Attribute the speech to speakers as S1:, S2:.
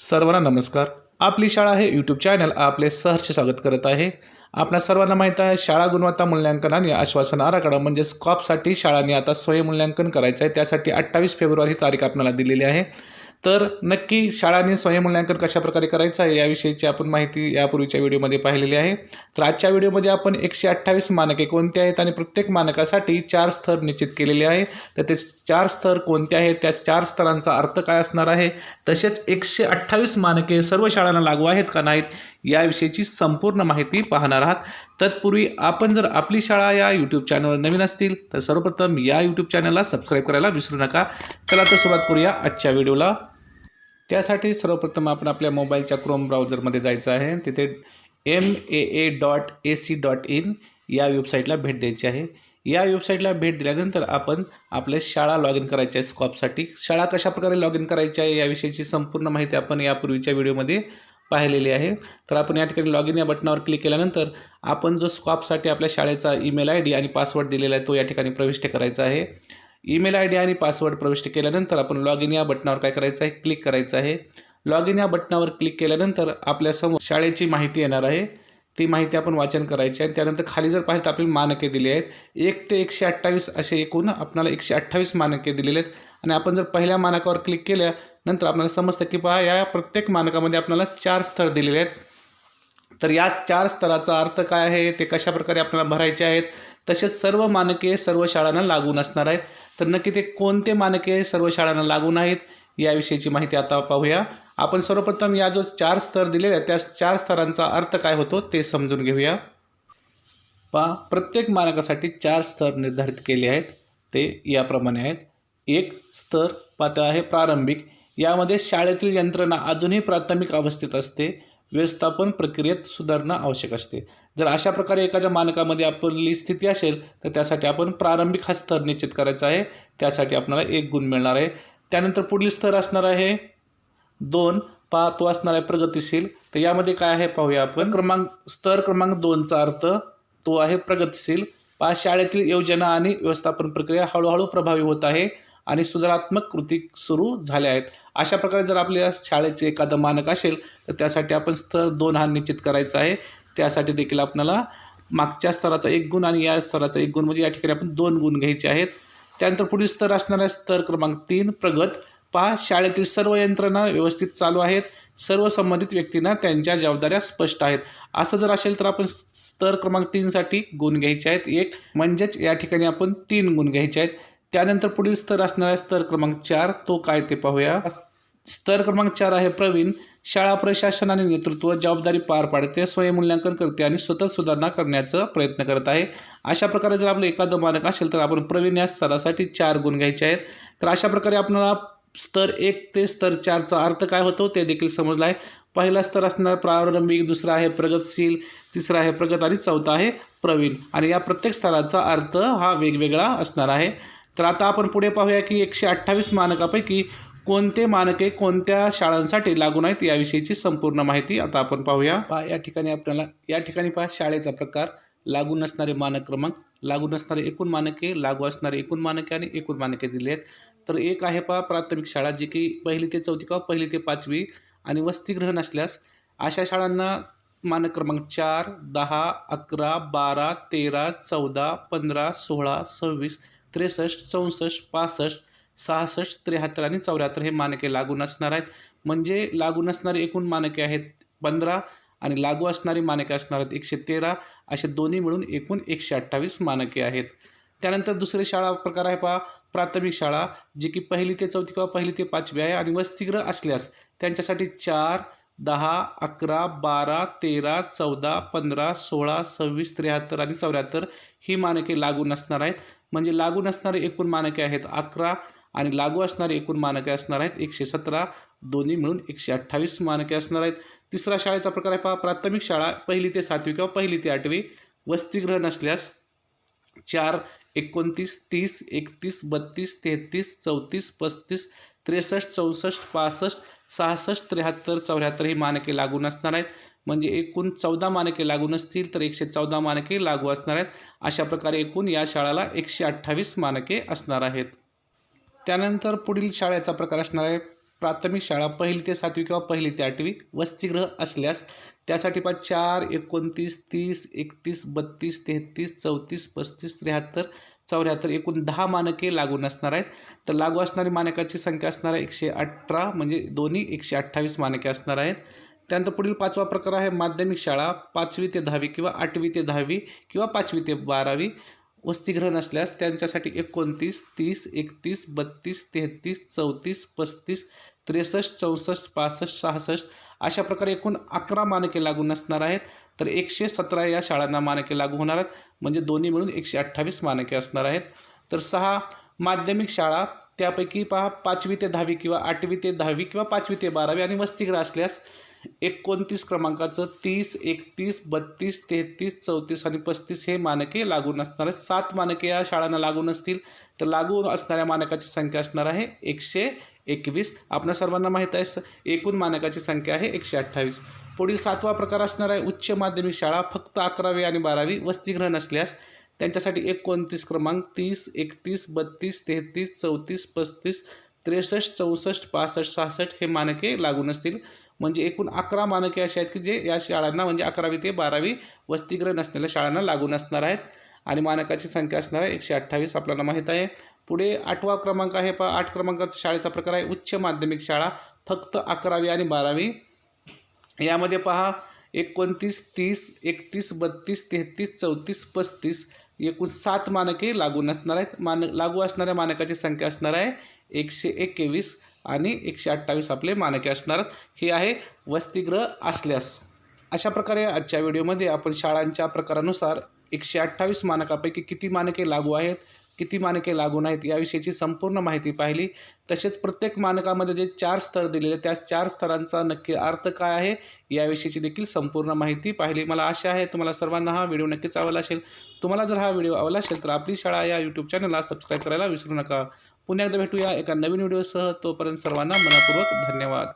S1: सर्वांना नमस्कार. आपली शाळा हे यूट्यूब चॅनल आपले सहर्ष स्वागत करत आहे. आपल्या सर्वांना माहीत आहे शाळा गुणवत्ता मूल्यांकन आणि आश्वासन आराखडा म्हणजे स्कॉपसाठी शाळांनी आता स्वयंमूल्यांकन करायचं आहे त्यासाठी अठ्ठावीस फेब्रुवारी ही तारीख आपल्याला दिलेली आहे. तर नक्की शाळांनी स्वयंमूल्यांकन कशाप्रकारे करायचं आहे याविषयीची आपण माहिती यापूर्वीच्या व्हिडिओमध्ये पाहिलेली आहे. तर आजच्या व्हिडिओमध्ये आपण एकशे अठ्ठावीस मानके कोणते आहेत आणि प्रत्येक मानकासाठी चार स्तर निश्चित केलेले आहे. तर ते चार स्तर कोणते आहेत? त्या चार स्तरांचा अर्थ काय असणार आहे? तसेच एकशे अठ्ठावीस मानके सर्व शाळांना लागू आहेत का नाहीत याविषयीची संपूर्ण माहिती पाहणार आहात. तत्पूर्वी आपण जर आपली शाळा या यूट्यूब चॅनलवर नवीन असतील तर सर्वप्रथम या यूट्यूब चॅनलला सबस्क्राईब करायला विसरू नका. चला तर सुरुवात करूया आजच्या व्हिडिओला. त्यासाठी सर्वप्रथम आपण आपल्या मोबाईलच्या क्रोम ब्राउझरमध्ये जायचं आहे. तिथे M A A dot A C dot in या वेबसाईटला भेट द्यायची आहे. या वेबसाईटला भेट दिल्यानंतर आपण आपल्या शाळा लॉग इन करायची आहे स्कॉपसाठी शाळा कशाप्रकारे लॉग इन करायची आहे याविषयीची संपूर्ण माहिती आपण यापूर्वीच्या व्हिडिओमध्ये पाहिलेली आहे. तर आपण या ठिकाणी लॉग इन या बटनावर क्लिक केल्यानंतर आपण जो स्कॉपसाठी आपल्या शाळेचा ईमेल आय डी आणि पासवर्ड दिलेला आहे तो या ठिकाणी प्रविष्ट करायचा आहे. ईमेल आय डी आणि पासवर्ड प्रविष्ट केल्यानंतर आपण लॉग इन या बटनावर काय करायचं आहे? क्लिक करायचं आहे. लॉग इन या बटनावर क्लिक केल्यानंतर आपल्यासमोर शाळेची माहिती येणार आहे. ती माहिती आपण वाचन करायची आहे. त्यानंतर खाली जर पाहिजे तर आपली मानके दिली आहेत. एक ते एकशे अठ्ठावीस असे एकूण आपल्याला एकशे अठ्ठावीस मानके दिलेले आहेत. आणि आपण जर पहिल्या मानकावर क्लिक केल्या नंतर आपल्याला समजतं की पहा या प्रत्येक मानकामध्ये आपल्याला चार स्तर दिलेले आहेत. तर या चार स्तराचा अर्थ काय आहे? ते कशाप्रकारे आपल्याला भरायचे आहेत? तसेच सर्व मानके सर्व शाळांना लागून असणार आहेत. तर नक्की ते कोणते मानके सर्व शाळांना लागू नाहीत याविषयीची माहिती आता पाहूया. आपण सर्वप्रथम या जो चार स्तर दिलेले आहेत त्या चार स्तरांचा अर्थ काय होतो ते समजून घेऊया. पहा प्रत्येक मानकासाठी चार स्तर निर्धारित केले आहेत. ते याप्रमाणे आहेत. एक स्तर पातळ आहे प्रारंभिक. यामध्ये शाळेतील यंत्रणा अजूनही प्राथमिक अवस्थेत असते. व्यवस्थापन प्रक्रियेत सुधारणा आवश्यक असते. जर अशा प्रकारे एखाद्या मानकामध्ये आपली स्थिती असेल तर त्यासाठी आपण प्रारंभिक हा स्तर निश्चित करायचा आहे. त्यासाठी आपल्याला एक गुण मिळणार आहे. त्यानंतर पुढील स्तर असणार आहे. दोन पा तो असणार आहे प्रगतिशील. तर यामध्ये काय आहे पाहूया आपण. क्रमांक स्तर क्रमांक दोनचा अर्थ तो आहे प्रगतिशील. पा शाळेतील योजना आणि व्यवस्थापन प्रक्रिया हळूहळू प्रभावी होत आहे आणि सुधारात्मक कृती सुरू झाल्या आहेत. अशा प्रकारे जर आपल्या शाळेचे एखादं मानक असेल तर त्यासाठी आपण स्तर दोन हा निश्चित करायचा आहे. त्यासाठी देखील आपल्याला मागच्या स्तराचा एक गुण आणि या स्तराचा एक गुण म्हणजे या ठिकाणी आपण दोन गुण घ्यायचे आहेत. त्यानंतर पुढील स्तर असणारा स्तर क्रमांक तीन प्रगत. पहा शाळेतील सर्व यंत्रणा व्यवस्थित चालू आहेत. सर्व संबंधित व्यक्तींना त्यांच्या जबाबदाऱ्या स्पष्ट आहेत. असं जर असेल तर आपण स्तर क्रमांक तीनसाठी गुण घ्यायचे आहेत. एक म्हणजेच या ठिकाणी आपण तीन गुण घ्यायचे आहेत. त्यानंतर पुढील स्तर असणारा स्तर क्रमांक चार. तो काय ते पाहूया. स्तर क्रमांक चार आहे प्रवीण. शाळा प्रशासन आणि नेतृत्व जबाबदारी पार पाडते स्वयंमूल्यांकन करते आणि स्वतः सुधारणा करण्याचा प्रयत्न करत आहे. अशा प्रकारे जर आपलं एखादं मानक असेल तर आपण प्रवीण या स्तरासाठी चार गुण घ्यायचे आहेत. तर अशा प्रकारे आपल्याला स्तर एक ते स्तर चारचा अर्थ काय होतो ते देखील समजलं आहे. पहिला स्तर असणार प्रारंभिक दुसरा आहे प्रगतशील तिसरा आहे प्रगत आणि चौथा आहे प्रवीण. आणि या प्रत्येक स्तराचा अर्थ हा वेगवेगळा असणार आहे. तर आता आपण पुढे पाहूया की एकशे अठ्ठावीस मानकापैकी कोणते मानके कोणत्या शाळांसाठी लागू नाहीत याविषयीची संपूर्ण माहिती आता आपण पाहूया. पहा या ठिकाणी आपल्याला या ठिकाणी पहा शाळेचा प्रकार. लागू नसणारे मानक क्रमांक लागू नसणारे एकूण मानके लागू असणारे एकूण मानके आणि एकूण मानके दिले आहेत. तर एक आहे पहा प्राथमिक शाळा जी की पहिली ते चौथी किंवा पहिली ते पाचवी आणि वसतिगृह नसल्यास अशा शाळांना मानक क्रमांक चार दहा अकरा बारा तेरा चौदा पंधरा सोळा सव्वीस त्रेसष्ट चौसष्ट पासष्ट सहासष्ट त्र्याहत्तर आणि चौऱ्याहत्तर हे मानके लागू नसणार आहेत. म्हणजे लागू नसणारी एकूण मानके आहेत पंधरा आणि लागू असणारी मानके असणार आहेत एकशे तेरा. असे दोन्ही मिळून एकूण एकशे अठ्ठावीस मानके आहेत. त्यानंतर दुसरे शाळा प्रकार आहे पहा प्राथमिक शाळा जी की पहिली ते चौथी किंवा पहिली ते पाचवी आहे आणि वसतिग्रह असल्यास त्यांच्यासाठी चार दहा अकरा बारा तेरा चौदा पंधरा सोळा सव्वीस त्र्याहत्तर आणि चौऱ्याहत्तर ही मानके लागू नसणार आहेत. म्हणजे लागू नसणारे एकूण मानके आहेत अकरा आणि लागू असणारे एकूण मानके असणार आहेत एकशे सतरा. दोन्ही मिळून एकशे अठ्ठावीस मानके असणार आहेत. तिसरा शाळेचा प्रकार आहे पहा प्राथमिक शाळा पहिली ते सातवी किंवा पहिली ते आठवी. वसतिगृह नसल्यास चार एकोणतीस तीस एकतीस बत्तीस तेहतीस चौतीस पस्तीस त्रेसष्ट चौसष्ट पासष्ट सहासष्ट त्र्याहत्तर चौऱ्याहत्तर ही मानके लागू नसणार आहेत. म्हणजे एकूण चौदा मानके लागू नसतील तर एकशे चौदा मानके लागू असणार आहेत. अशा प्रकारे एकूण या शाळेला एकशे अठ्ठावीस मानके असणार आहेत. त्यानंतर पुढील शाळेचा प्रकार असणार आहे. प्राथमिक शाळा पहिली ते सातवी किंवा पहिली ते आठवी वसतिगृह असल्यास त्यासाठी पा चार एकोणतीस तीस एकतीस बत्तीस तेहतीस चौतीस पस्तीस त्र्याहत्तर चौऱ्याहत्तर एकूण दहा मानके लागू नसणार आहेत. तर लागू असणारी मानकाची संख्या असणार आहे एकशे अठरा म्हणजे दोन्ही एकशे अठ्ठावीस मानके असणार आहेत. त्यानंतर पुढील पाचवा प्रकार आहे माध्यमिक शाळा पाचवी ते दहावी किंवा आठवी ते दहावी किंवा पाचवी ते बारावी. वसतिगृह नसल्यास त्यांच्यासाठी एकोणतीस तीस एकतीस बत्तीस तेहतीस चौतीस पस्तीस त्रेसष्ट चौसष्ट पासष्ट सहासष्ट अशा प्रकारे एकूण अकरा मानके लागू नसणार आहेत. तर एकशे सतरा या शाळांना मानके लागू होणार आहेत. म्हणजे दोन्ही मिळून एकशे अठ्ठावीस मानके असणार आहेत. तर सहा माध्यमिक शाळा त्यापैकी पहा पाचवी ते दहावी किंवा आठवी ते दहावी किंवा पाचवी ते बारावी आणि वसतिगृह असल्यास एकोणतीस क्रमांकाचं तीस एकतीस बत्तीस तेहतीस चौतीस आणि पस्तीस हे मानके लागू नसणार आहेत. सात मानके या शाळांना लागू नसतील तर लागू असणाऱ्या मानकाची संख्या असणार आहे एकशे एकवीस. आपल्या सर्वांना माहीत आहे स- एकूण मानकाची संख्या आहे एकशे अठ्ठावीस. पुढील सातवा प्रकार असणार आहे उच्च माध्यमिक शाळा फक्त अकरावी आणि बारावी वसतिगृह नसल्यास. त्यांच्यासाठी एकोणतीस क्रमांक तीस एकतीस बत्तीस तेहतीस चौतीस पस्तीस त्रेसष्ट चौसष्ट पासष्ट सहासष्ट हे मानके लागू नसतील म्हणजे एकूण अकरा मानके असे आहेत की जे या शाळांना म्हणजे अकरावी ते बारावी वसतिगृह नसलेल्या शाळांना लागू नसणार आहेत. आणि मानकाची संख्या असणार आहे एकशे अठ्ठावीस आपल्याला माहीत आहे. पुढे आठवा क्रमांक आहे पहा. आठ क्रमांकाचा शाळेचा प्रकार आहे उच्च माध्यमिक शाळा फक्त अकरावी आणि बारावी. यामध्ये पहा एकोणतीस तीस एकतीस बत्तीस तेहतीस चौतीस पस्तीस एकूण सात मानके लागू नसणार आहेत. मान लागू असणाऱ्या मानकाची संख्या असणार आहे एकशे एकवीस आणि एकशे अठ्ठावीस आपले मानके असणार. हे आहे वसतिगृह असल्यास. अशा प्रकारे आजच्या व्हिडिओमध्ये आपण शाळांच्या प्रकारानुसार एकशे अठ्ठावीस मानकापैकी किती मानके लागू आहेत किती मानके लागू नाहीत याविषयीची संपूर्ण माहिती पाहिली. तसेच प्रत्येक मानकामध्ये जे चार स्तर दिलेले त्या चार स्तरांचा नक्की अर्थ काय आहे याविषयीची देखील संपूर्ण माहिती पाहिली. मला आशा आहे तुम्हाला सर्वांना हा व्हिडिओ नक्कीच आवडला असेल. तुम्हाला जर हा व्हिडिओ आवडला असेल तर आपली शाळा या यूट्यूब चॅनलला सबस्क्राईब करायला विसरू नका. पुन्हा एकदा भेटूया एका नवीन व्हिडिओसह. तोपर्यंत सर्वांना मनापूर्वक धन्यवाद.